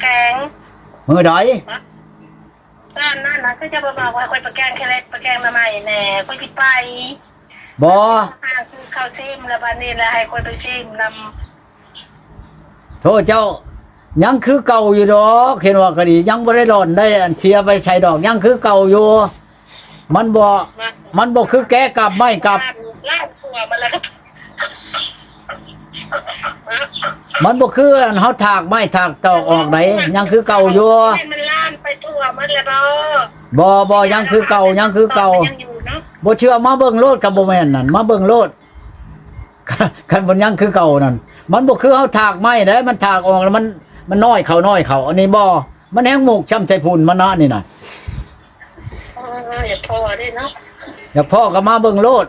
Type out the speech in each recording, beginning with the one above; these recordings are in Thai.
แกงมือใดนั่นนั่นนะก็จะมาบอกว่าคอยประแกงแค่เล็กประแกงมาใหม่แน่คอยสิไปบ่ห้างคือข้าวซิมแล้วบัดนี้แล้วให้คอยไปซิมนโทษเจ้า ยังคือเก่าอยู่ดอกเห็นว่าก็ดี ยังบ่ได้หล่อนได้อันเชียร์ไปใช้ดอก ยังคือเก่าอยู่ มันบ่ำมามันบ่คือแก้กลับไม่กลับลาดตัวมันแล้วครับ มันบ่คืออันเฮาถากไม้ถากตอกออกไหนยังคือเก่าอยู่ให้มันล้านไปทั่วมันแล้วบ่บ่บ่ยังคือเก่ายังคือเก่ายังอยู่เนาะบ่เชื่อมาเบิ่งโลดกับบ่แม่นนั่นมาเบิ่งโลดคันบ่ยังคือเก่านั่นมันบ่คือเฮาถากไม้เด้มันถากออกแล้วมันมันน้อยเข้าน้อยเข้าอันนี้บ่มันแห้งหมกช้ำใจพุ่นมันนะนี่น่ะเอออย่าพอได้เนาะอยากพ่อก็มาเบิ่งโลด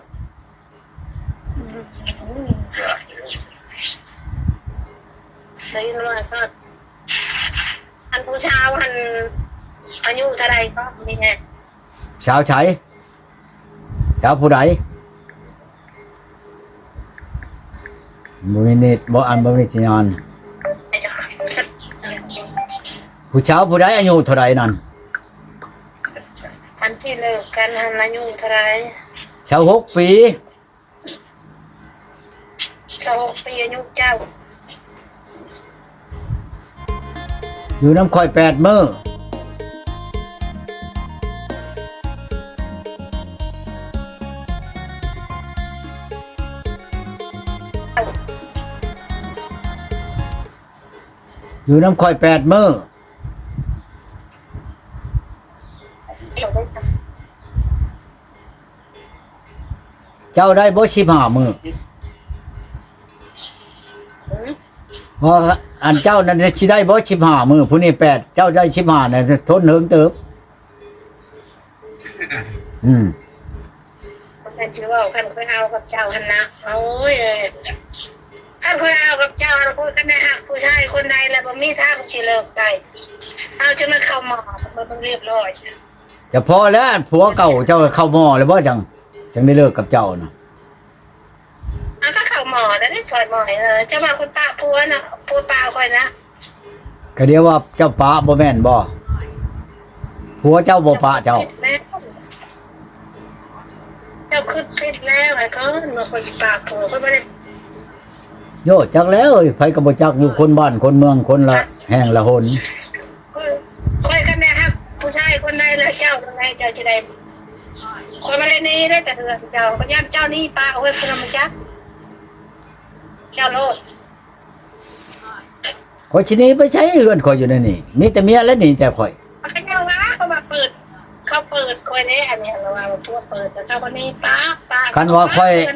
ซื้อเลยก็อันผู้ชาวอันอายุเท่าไรก็มีไงชาวไฉชาวผู้ใดบ่มีเน็ตบ่อันบ่มีสัญญาณไอ้เจ้าผู้ชาวผู้ใดอายุเท่าใดนั่นอันที่เลิกกันอันอายุเท่าไรชาวหกปีสองปีอายุเจ้า อยู่น้ำข่อยแปดมื้ออยู่น้ำข่อยแปดมื้อเดี๋ยวได้ทเจ้าได้บ่สิบห้ามื้อำหืมเพราะ อันเจ้านั่นสิได้บ่สิบห้ามื้อผู้นี้แปดเจ้าได้สิบห้าน่ะทนเหิงเติบ อืมท่านชื่อว่าท่านเคยเอากับเจ้าหันนะโอ้ยท่านเคยเอากับเจ้าแล้วพูดกันได้หักผู้ชายคนใดแล้วบ่มีทางสิเลิกได้เอาจนมันเข้าหมอมันมันเรียบร้อยจะพอแล้วผัวเก่าเจ้าเข้าหม้อเลยบ่จังจังได้เลิกกับเจ้าน่ะเอาก็เข้าหมอแล้วได้ซอยหมอให้เลยเจ้าว่าคุณป้าพัวนะพัวป้าคอยนะก็เดียวว่าเจ้าป้าบ่แม่นบ่ผัวเจ้าบ่ป้าเจ้าผิดแล้วเจ้าขึ้นผิดแล้วไอ้เขาเมื่อคนสิป้าพัวเขาไม่ได้โยจักแล้วเอ้ยไผก็บ่จักอยู่คนบ้านคนเมืองคนละแห่งละหนคอยกันแน่ครับผู้ชายคนใดแล้วเจ้าคนใดเจ้าจะได้คนมาเล่นนี้ได้แต่เดือนเจ้าก็ย่านเจ้านี่ป้าเอาไว้คุณมาจัก เจ้าโลดข่อยสิหนี้ไปใช้เฮือนข่อยอยู่ในนี่มีแต่เมียและหนี่แต่ข่อยมันก็ยังว่าเขามาเปิด เขาเปิดคอยได้อันเนี้ยเราว่าตัวเปิดแต่เขาคนนี้ป้าป้า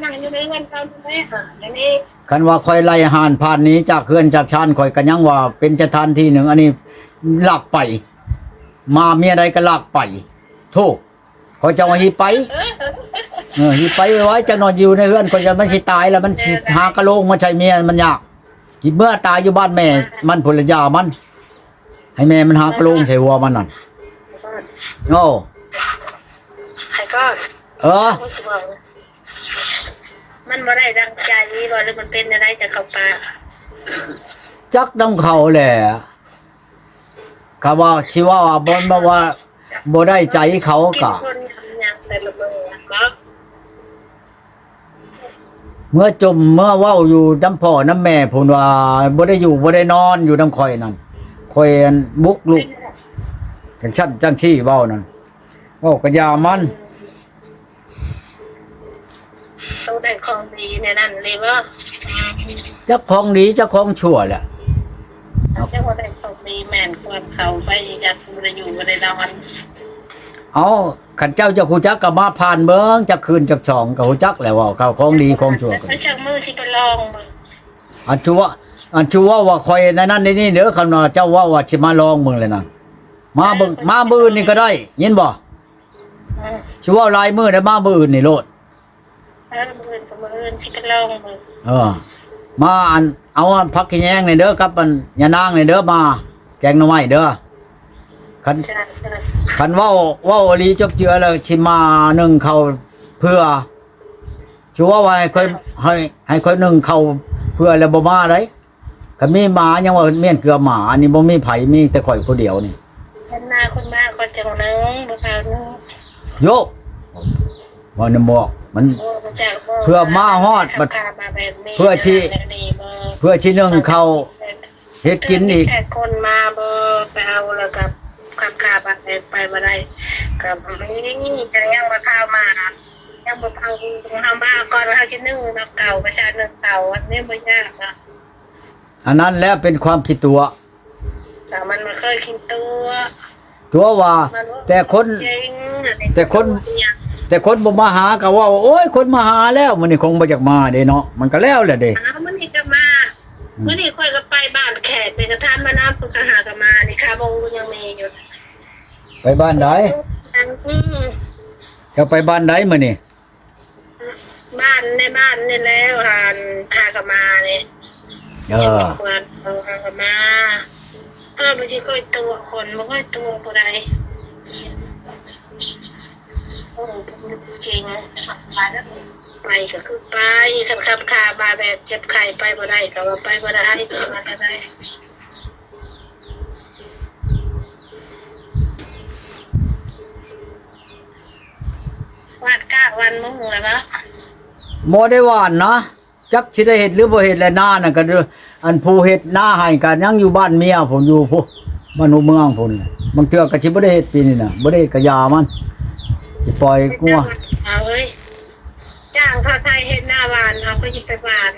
นั่งอยู่ในเงินเขาไม่หาอันนี้คันว่าข่อยไล่หานผ่านหนี้จากเฮือนจากชานข่อยก็ยังว่าเป็นสถานที่หนึ่งอันนี้ลักไป มาเมียใดก็ลักไปโธ่ ข่อยจะเอาหิไปเออเออหิไปไว้จะนอนอยู่ในเฮือนข่อยจะมันสิตายแล้วมันสิหากระโหลกมาใช้เมียมันยากอีเมื่อตายอยู่บ้านแม่ มันผลยามัน ให้แม่มันหากระโหลกใส่หัวมันนั่นโอ้ใครก็เออมันบ่ได้ดังใจบ่หรือมันเป็นอะไรจากเขาป่าจักน้ำเขาแหละคำว่าชิว่าว่าบนมาว่าบ่ได้ใจเขากะ มื่อจมเมื่อเว้าอยู่น้ำพ่อน้ำแม่พูนว่าบ่ได้อยู่บ่ได้นอนอยู่น้ำข่อยนั่นข่อยอันบุกลุกจังชั้นจังชี้เว้านั่นเว้ากะยามันต้องได้ของดีในนั้นเลยว่าจักของดีจักของชั่วแหละเจ้าว่าได้ของดีแม่นควรเขาไปจากบ่ได้อยู่บ่ได้นอน เอาขันเจ้าจะคูจักก็มาผ่านเบิ่งจักคืนจักช่องก็ฮู้จักแหล้วว่าเขาของดีของชั่วกันไปชักมือสิไปลองบ่อันชัวอันชัวว่าข่อยในนั้นในนี่เด้อคำว่าเจ้าว่าว่าสิมาลองมึงเลยนะมาเบิ่งมาบื้อนี่ก็ได้ยินบ่อืมชัวลายมือได้มาบื้อนี่โลดเออมือกับมือสิไปลองบ่เออมาอันเอาอันพักขี้แยงนี่เด้อครับอันยานางนี่เด้อมา แกงหน่อไม้เด้อ คันใช่คันเว้าเว้าอหลีจบเจือแล้วสิมานึ่งเขาวเพื่อชัวว่าให้ค่อยให้ให้ค่อยนึ่งเขาวเพื่อแล้วบ่มาได้ก็มีหมายังว่าเมียนเกลือหมาอันนี้บ่มีไผมีแต่ข่อยผู้เดียวนี่เป็นหน้าคนมากคนจังนึงบ่พานึงโยกว่านำบอกมันโอ้มาจากบ่เพื่อมาฮอดบัดขับมาแบบนี้เพื่อที่แบบนี้บ่เพื่อชิหนึงเขาเฮ็ดกินอีกแค่คนมาบ่ไปเอาแล้วกับ ขับขาบไปไปบ่ได้กับนี่จะยังบ่พามายังบ่พาเฮามาก่อนเฮาสินึ่งมาเก่าประชาชนเก่าอันนี้บ่ยากนะอันนั้นแล้วเป็นความคิดตัวแต่มันไม่เคยกินตัว ตัวว่ามันว่าแต่คนจริงแต่คน แต่คนบ่มาหาก็ว่า โอ้ยคนมาหาแล้วมันนี่คงบ่อยากมาเด้เนาะมันก็แล้วแหละเด้ อ้าวมันนี่ก็มา เมื่อนี่ค่อยก็ไปบ้านแขกไปกระทานมาน้ำปุกหาก็มานี่ค่ะบงก็ยังมีอยู่ไปบ้านใดอืมจะไปบ้านใดมื้อนี่บ้านในบ้านนี่แล้วหานพาก็มาเนี่ยเออเปิดเอาพาก็มาเออไม่ใช่ค่อยตัวคนไม่ค่อยตัวผู้ใดโอ้จริง ไปก็คือไปขับขับขามาแบบเจ็บไข้ไปบ่ได้ก็ว่าไปบ่ได้มาก็ได้วาดก้าวันมึงเลยปะบ่ได้หวานนะจักสิได้เฮ็ดหรือบ่เฮ็ดแลหน้าน่ะก็เด้ออันผู้เฮ็ดหน้าให้กันยังอยู่บ้านเมียผมอยู่พุบ้านหัวเมืองพุ่นบางเทื่อก็สิบ่ได้เฮ็ดปีนี้น่ะบ่ได้กะยามันสิปล่อยงัวเอาเว้ยจ้างเขาไทยเห็นหน้า หวานเขาก็ยิบไปหวาน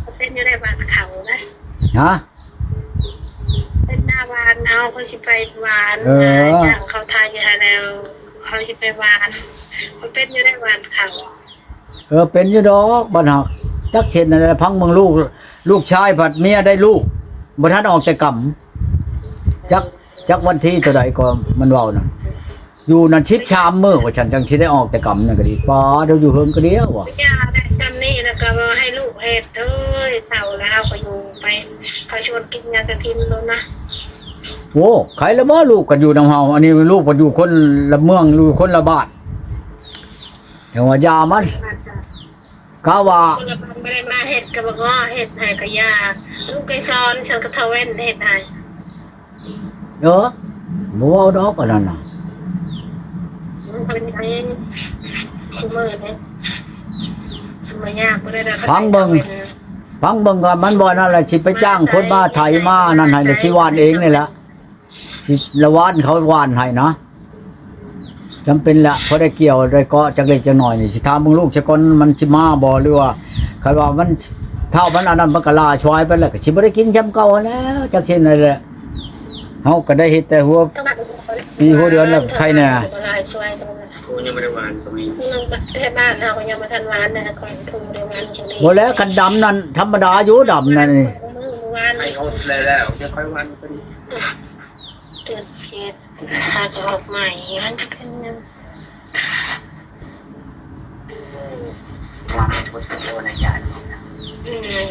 เขาเป็นอยู่ในบ้านเขานะฮะเป็นหน้าหวานเอาเขาสิไปหวานเออจ้างเขาไทยอยู่แล้วเขาสิไปหวานเขาเป็นอยู่ในบ้านเขาเออเป็นอยู่ดอกบัดหักจักเช่นนั่นแหละพังเมืองลูก ลูกชายผัดเมียได้ลูกบ่ทันออกแต่กรรมจักจักวันที่เท่าใดก็มันเว้านั่น อยู่นั่นชิบชามมื้อว่าฉันจังสิได้ออกแต่กรรมนั่นก็ดีป้าเดี๋ยวอยู่เฮิงก็เดียวว่ะยาได้จำนี่แล้วก็มาให้ลูกเห็ดเอ้ยเต่าแล้วก็อยู่ไปเขาชวนกินยากระทินแล้วนะโอ้ใครละบ่ลูกกันอยู่นำเฮาอันนี้ลูกก็อยู่คนละเมืองอยู่คนละบ้านแต่ว่ายามันกาว่าคนละคนไม่ได้มาเห็ดกับก็เห็ดให้กับยาลูกไก่ซ้อนฉันก็เทเว้นเห็ดให้เออบ่เว้าดอกอันนั้นน่ะ มันเป็นไงคุณมือเนี่ยสมัยยากไม่ได้ฟังเบิ่งก็มันบ่นั่นแหละสิไปจ้างคนมาไถมานั่นให้เลยสิวานเองนี่แหละสิละวานเขาวานให้นะจำเป็นละเพราะได้เกี่ยวได้เกาะจักเล็กจักหน่อยนี่สิถามมึงลูกชะกอนมันสิมาบ่หรือว่าคันว่ามันเท่ามันอันนั้นมันก็ลาชวายไปแล้วก็สิบ่ได้กินจำเก่าแล้วจักเช่นนั่นแหละเฮาก็ได้เฮ็ดแต่หัว ปีหัวเดือนแล้วใครแน่ช่วยตรงนั้นกูยังไม่ได้วานตรงนี้นั่งประเทศบ้านเราก็ยังมาทันวานนะก่อนทุ่มเดียวงานตรงนี้บ่แล้วคันดำนั่นธรรมดาอยู่ดำนั่นนี่มือวานให้เขาแล้วแล้วจะค่อยวานก็ดีเดือนเจ็ดถ้าจะออกใหม่มันก็เป็นยังวานคนโตในยานอืม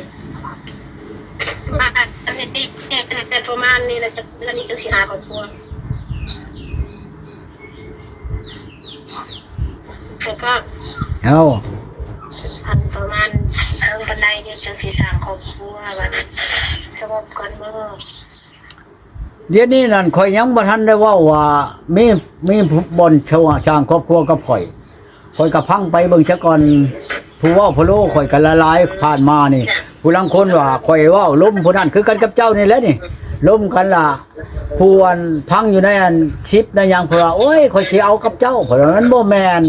มาอันนี้ดีเนี่ยแต่ประมาณนี้เราจะเดือนนี้จะสิหาของทัว แล้วก็เฮาอันประมาณเทิงบันไดเดียวจะสีสร้างครอบครัววันสงบก่อนเมื่อเดี๋ยวนี้นั่นข่อยยังบ่ทันได้เว่าว่ามีมีบ่อนชาวช่างครอบครัวกับข่อยข่อยก็พังไปเบิ่งซะก่อนผู้เว้าผู้โลข่อยก็ละลายผ่านมานี่ ผู้ลังคนว่าข่อยเว้าล้มผู้นั้นคือกันกับเจ้านี่แหละนี่ ล้มกันล่ะผู้อันพังอยู่ในอันชิปในหยังเพิ่นว่าโอ้ยข่อยสิเอากับเจ้าเพราะว่ามันบ่แม่น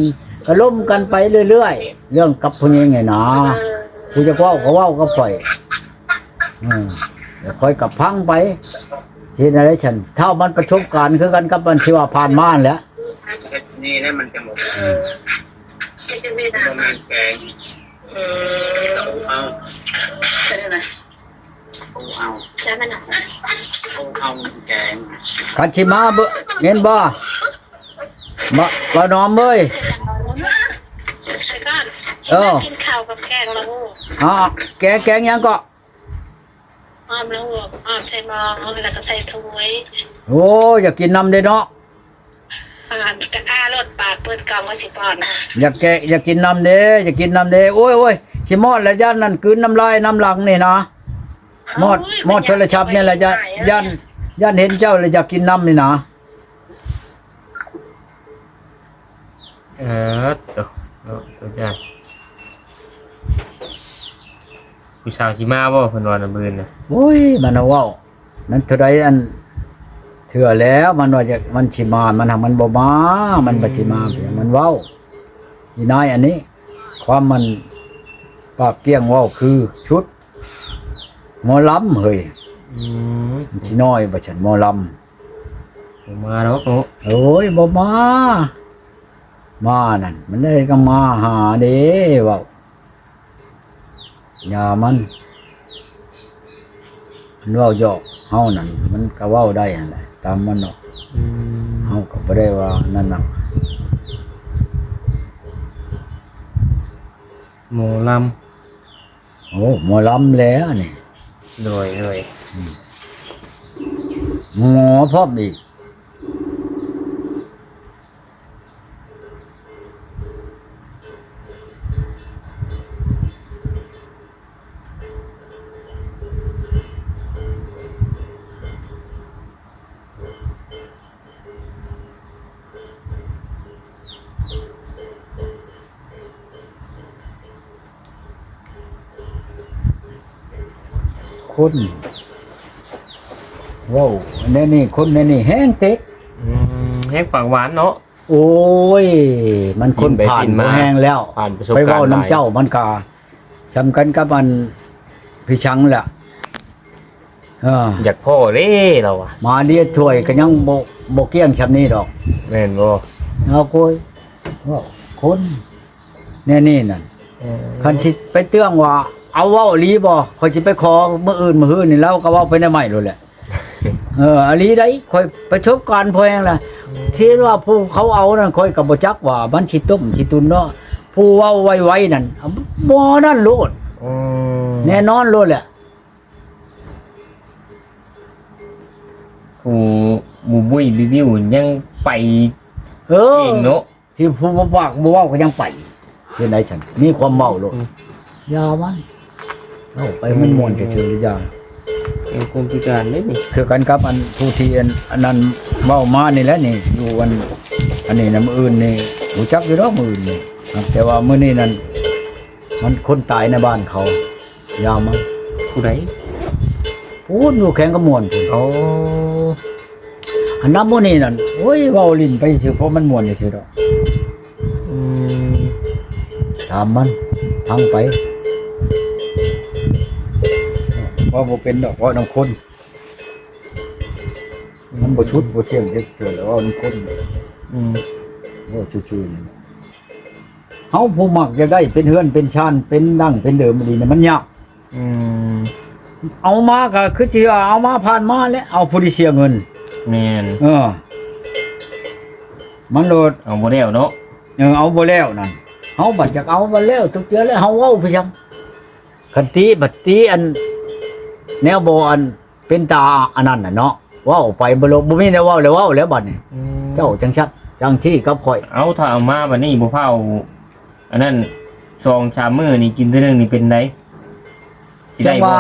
ก็ล้มกันไปเรื่อยๆ เรื่องกับผู้หญิงไงนะผู้จะเว้าก็เว้ากับข่อยอืมเดี๋ยวข่อยกับพังไป ที่นั่นแหละฉันเท่ามันประชบการณ์คือกันกับมันที่ว่าผ่านม่านแหล้วนี่นั่นมันจะหมดเออจะไม่ได้ประมาณแกงเออเอาเป็นอะไรเอาเอาใช่ไหมนะเอาเอาแกงคันชิมาเบเงินบ่มาบ่น้อมเอ้ยใส่ก้อนเออกินข้าวกับแกงละหูอ่าแกงแกงยังก็อ้อมละหูอ้อมใส่หม้อแล้วก็ใส่ถ้วยโอ้อยากกินน้ำเด้เนาะอาหารกะอ้ารสปากเปิดกล่องก็สิปอนอยากแกอยากกินน้ำเด้อยากกินน้ำเด้โอ้ยโอ้ยสิมอดแล้วย่านนั่นกืนน้ำลายน้ำหลังนี่นะ มอดมอดโทรศัพท์นี่แหละย่านย่านย่านเห็นเจ้าเลยอยากกินน้ำนี่นะเออตัวตัวตัวจ้าผู้สาวชิมาบ่เพิ่นว่าน่ะบืนน่ะโอ้ยมันเอาเว้านั่นเท่าใดอันเถื่อแล้วมันว่าจะมันสิมามันทำมันบ่มา มันบ่สิมาเพียงมันเว้าอีนายอันนี้ ความมันปากเกี้ยงเว้าคือชุด หมอลำเฮ้ยอืมมันสิน้อยบ่ฉันหมอลำบ่มาแล้วเนาะโอ้ยบ่มา มานั่นมันได้ก็มาหาเด้เว่าอย่ามันมันเว้าหยอกเฮานั่นมันก็เว้าได้หั่นแหละตามมันเนาะ อืมเฮาก็บ่ได้ว่านั่นน่ะหมอลโอ้หมอลำแล้วนี่ำ โดยโดยหมอพ่อมอีก คนว้าวอันนี้นี่คนอันนี้แห้งเต็กอืมแห้งฝังหวานเนาะ โอ้ย มันคนกินไปผ่านกินมาบ่แห้งแล้วผ่านประสบไปการณ์เว้าหลายน้ำเจ้ามันกาสำคัญกับมันพี่ชังแหละเอออยากพ่อเด้เราอะมาเลียถ้วยก็ยังบ่บ่เกี้ยงชำนี้ดอกแม่นบ่เอาโกยว่าคนแน่นี่นั่น เออคันสิไปเตื้องว่า เอาเว้าอีหลีบ่ข่อยสิไปขอมื้ออื่นมื้อฮื้อนี่แล้วก็เว้าไปได้ใหม่โลดแหละเอออหลีได้ข่อยประสบการณ์พอแฮงล่ะที่ว่าผู้เขาเอานั่นค่อยกับบ่จักว่ามันสิต้มสิตุนเนาะผู้เว้าไวๆนั่นเอาบ่นั่นโลดอืมแน่นอนโลดแหละผู้หมู่บุ้ยบิบิวยังไปเออเองเนาะที่ผู้บ่ปากบ่เว้าก็ยังไปเฮ็ดไดซั่นมีความเมาโลดอืมอย่ามัน เอาไปมันม่วนเฉยๆหรือจังเป็นคนพิการเด้นี่คือกันกับอันผู้ที่อันอันนั้นเว้ามานี่แหละนี่อยู่อันอันนี้นะมื้ออื่นนี่รู้จักอยู่ดอกมื้ออื่นนี่ครับแต่ว่ามื้อนี้นั่นมันคนตายในบ้านเขาอย่ามันผู้ใดพูดอยู่แข่งกับมวนพุ่นโอ้อันน้ำมันนี่นั่นโอ้ยเว้าลิ้นไปสิเพราะมันม่วนซื่อๆดอกอืมตามมันพังไป ว่าบ่เป็นดอกเพราะน้ำคนมันบ่ชุดบ่เที่ยงเด็ดเกิดแล้วว่าน้ำคนอืมว่าชื่อๆนี่เฮาผู้มักจะได้เป็นเฮือนเป็นชานเป็นดั้งเป็นเดิมดีเนี่ยมันยากอืมเอามาก็คือที่ว่าเอามาผ่านมาแล้วเอาผู้ที่เสียเงินแม่นเออ มันโลดเอาบ่แล้วเนาะเออเอาบ่แล้วนั่นเฮาบัดจากเอาบ่แล้วทุกเทื่อแล้วเฮาเว้าไปจังคันตีบัดตีอัน แนวบ่อันเป็นตาอันนั้นน่ะเนาะเว้าไปบ่ลงบ่มีแนวเว้าแล้วเว้าแล้วบัดนี้อืมเจ้าจังชัดจังที่กับข่อย เอาถ้าเอามาบัดนี้บ่เผาอันนั้นซองชามมื้อนี่กินแต่เรื่องนี้เป็นไดสิจัได้งบ่ว่า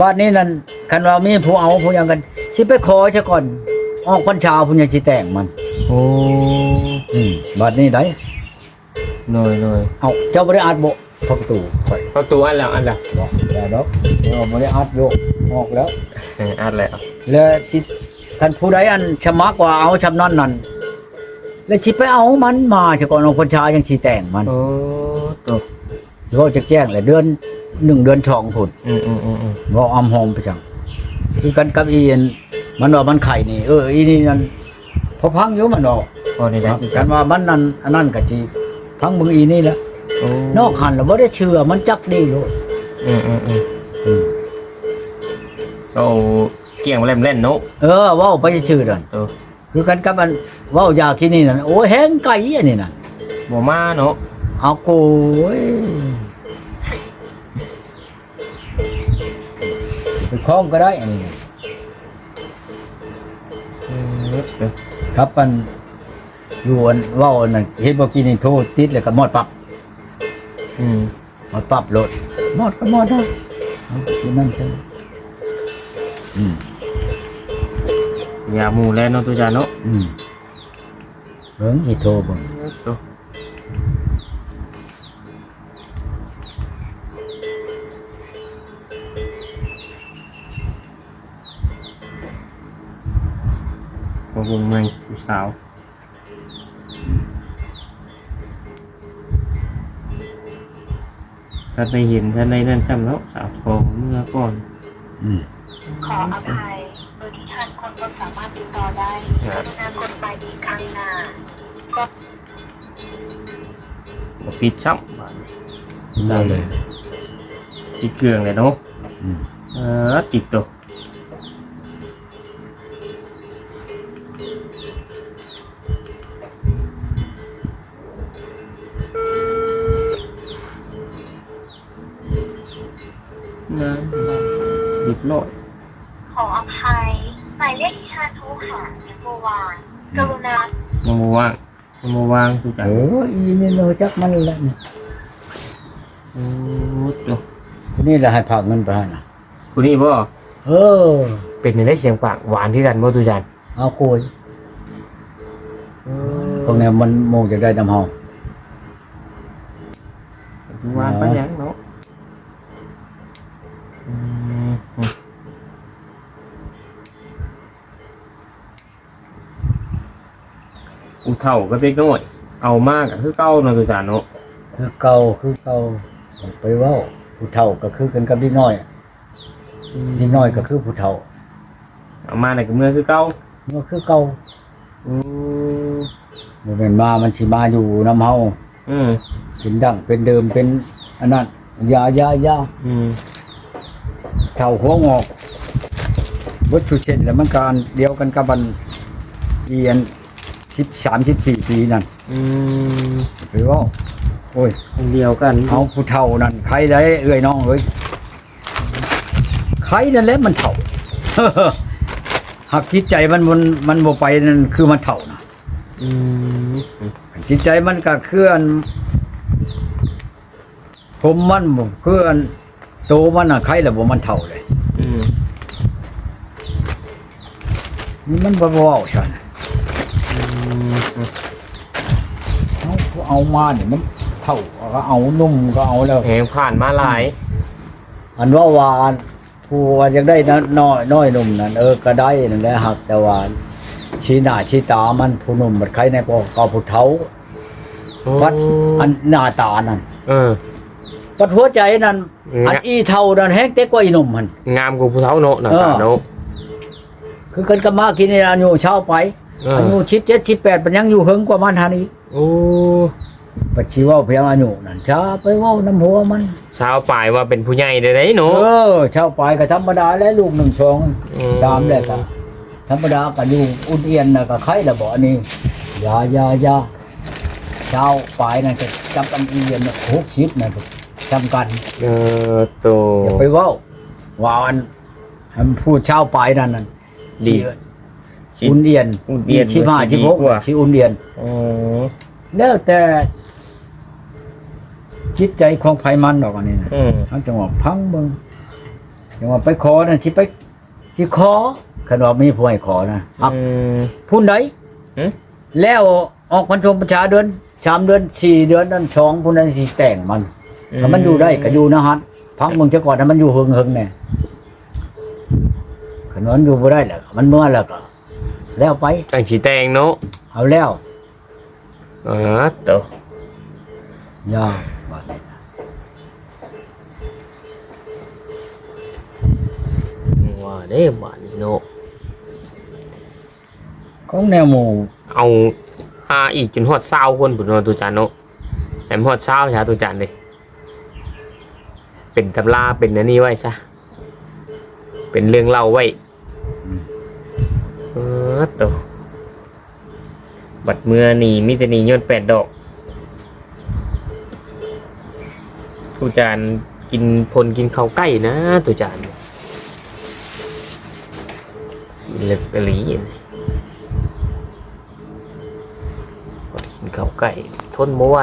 บ้านนี้นั่นคันว่ามีผู้เอาผู้หยังกันสิไปขอซะก่อนออกพรรษาผู้หยังสิแต่งมัน โอ้อืมบ้านนี้ได้โดยโดยเอาเจ้าบ่ได้อัดบ่ ประตูข่อยประตูอันแล้วอันแล้วบอกได้ดอกเจ้าบ่ได้อัดโยกออกแล้ว เอออันแล้วแล้วสิท่านผู้ใดอันชะมักว่าเอาชำนั้นนั่นแล้วสิไปเอามันมาซะก่อนออกพรรษายังสิแต่งมันโอ้ตัวเขาจะแจ้งแหละเดือนหนึ่งเดือนช่องพุ่นอืมอืมอืมอืมบ่อำหอมไปจังคือกันกับอีอันมันว่ามันไข่นี่ เอออีนี่นั่นพอพังอยู่มันออกพอได้แล้วกันว่ามันนั่นอันนั้นก็สิพังมึงอีนี่แหละ โอ้นอกหันแล้วบ่ได้เชื่อมันจักดีโลดอืมอืมอืมอืมเอาเกี่ยงมาเล่นเล่นเนาะเออเว้าไปชื่อนั่นเออคือกันกับมันเว้ายาคินี่นั่นโอ้ยแห้งไก่อันนี้น่ะบ่มาเนาะเอาโกยไปคล้องก็ได้อันนี้น่ะอืมเออครับมันอยู่อันเว้าอันนั่นเห็นบ่กินนี่โทษติดแล้วก็หมดปับ อืมมาปรับรถหมดก็หมดได้เอาที่นั่นใช่อืมยาหมูแล้วเนาะตุจานเนาะอืมเบิ่งอีโทรเบิ่งโอ้บ่เบิ่งเมืองผู้สาว ถ้าไปเห็นท่านในนั่นซ้ำเนาะสาวทองเมื่อก่อนอืมขออภัยโดยที่ท่านคนก็สามารถติดต่อได้กรุณากดไปอีกครั้งหน้าบ่ปิดซ้ำบาดนี้ได้เลย ติดเครื่องเลยเนาะอืม เออติดตัว เรียบร้อยขออภัยหมายเลขที่ท่านโทรหายังบ่วางกรุณายังบ่ว่างยังบ่ว่างคือกันโอ้ยอีนี่โนจักมันแหละนี่โอ้ตัวคนนี้แหละให้พากเงินไปให้น่ะคุณนี่บ่เออ เป็นในได้เสียงปากหวานที่กันบ่ตุจันเอาโกยตรงนี้มันโมงจะได้ดำเฮาหวานไปยังเนาะอื อุเท่าก็เล็กน้อย เอามากก็คือเก้าเนาะตุจันเนาะคือเก่าคือเก่าไปเว้าผู้เฒ่าก็คือกันกับเด็กน้อยเด็กน้อยก็คือผู้เฒ่าเอามาในก็เมื่อคือเก้ามันก็คือเก่าอืมบ่แม่นมามันสิมาอยู่น้ำเฮาอืมเป็นดั้งเป็นเดิมเป็นอันนั้นยายายาอืมเฒ่าหัวงอกวัตถุเช่นแล้วมันการเดียวกันกับบันเอียน 13 14ปีนั่นอืมไปเว้าโอ้ยคนเดียวกันเอาผู้เฒ่านั่นใครได้เอ้ยน้องเอ้ยใครนั่นแหละมันเฒ่า หากจิตใจมันมันมันบ่ไปนั่นคือมันเฒ่านะอืมจิตใจมันก็เคลื่อนผมมันบ่เคลื่อนโตมันน่ะใครล่ะบ่มันเฒ่าเลย อืมนี่มันบ่เว้าฉัน อืม เอาเอามานี่มันเฒ่าก็เอานุ่มก็เอาแล้ว แหงผ่านมาหลาย อันว่าวานผู้ว่าอยากได้น้อยน้อยน้อยหนุ่มนั่นเออก็ได้นั่นแหละหักแต่ว่าชี้หน้าชี้ตามันผู้หนุ่มมันใครในปอกอผู้เฒ่าวัดอันหน้าตานั่นเออวัดหัวใจนั่นอืม อันอีเฒ่านั่นแฮงเต็กกว่าอีหนุ่มมัน งามกว่าผู้เฒ่าเนาะหน้าตาเนาะคือกันก็มากินในอายุเช้าไปเอออายุ17 18มันยังอยู่เฮิงกว่ามันหานี้โอ้ ปัจฉิเว้าเพียงอายุนั่นช้าไปเว้าน้ำหัวมัน สาวปลายว่าเป็นผู้ใหญ่ได้ไดเอเนาะอเช้าไปก็ธรรมดาแล้วลูกหนึ่งสองอืมตามเลยครับธรรมดาก็อยู่อุ่นเอียนนะก็ไข่ละบ่อันนี้อยาอยาอยาเช้าปลายนั่นก็จำกันเอียนนะหกชิดนะจำกันเออโต อย่าไปเว้าว่าอันให้มันพูดเช้าปลายนั่นนั่นดี สิอุ่นเอียนอุ่นเอียนชิบห้ามันสิชิบหกดีกว่า ชิอุ่นเอียน อ๋อแล้วแต่ จิตใจของไผมันดอกอันนี้นะอืมทั้งจังหวะพังเบิ่งจังหวะไปขอนั่นสิไปสิขอคันว่ามีผู้ให้ขอนะอักอืมพุ่นใดหืมแล้วออกพันธมประชาเดือนสามเดือนสี่เดือนนั่นสองพุ่นนั้นสิแต่งมัน ถ้ามันอยู่ได้ก็อยู่นะฮัทพังเมืองจะก่อนถ้ามันอยู่เฮิงเฮิงๆแน่ขนวนอยู่บ่ได้แหละมันเมื่อแล้วก็แล้วไป จังสีแตงเนาะเอาแล้วอ๋อโตอย่า ว่าแต่ว่าได้บ้านนี่เนาะของแนวหมู่เอาหาอีกจนฮอด20คนพุ่นเนาะตุจานเนาะแหมฮอด20ชาตุจานเด้เป็นตำราเป็นอันนี้ไว้ซะเป็นเรื่องเล่าไว้เออโตบัดเมื่อนี่มีแต่นี่ย้อนแปดดอกตุจานกินพลกินข้าวใกล้นะตุจาน เล็บกะหลีนี่พอกินข้าวไก่ ทนไม่ไหว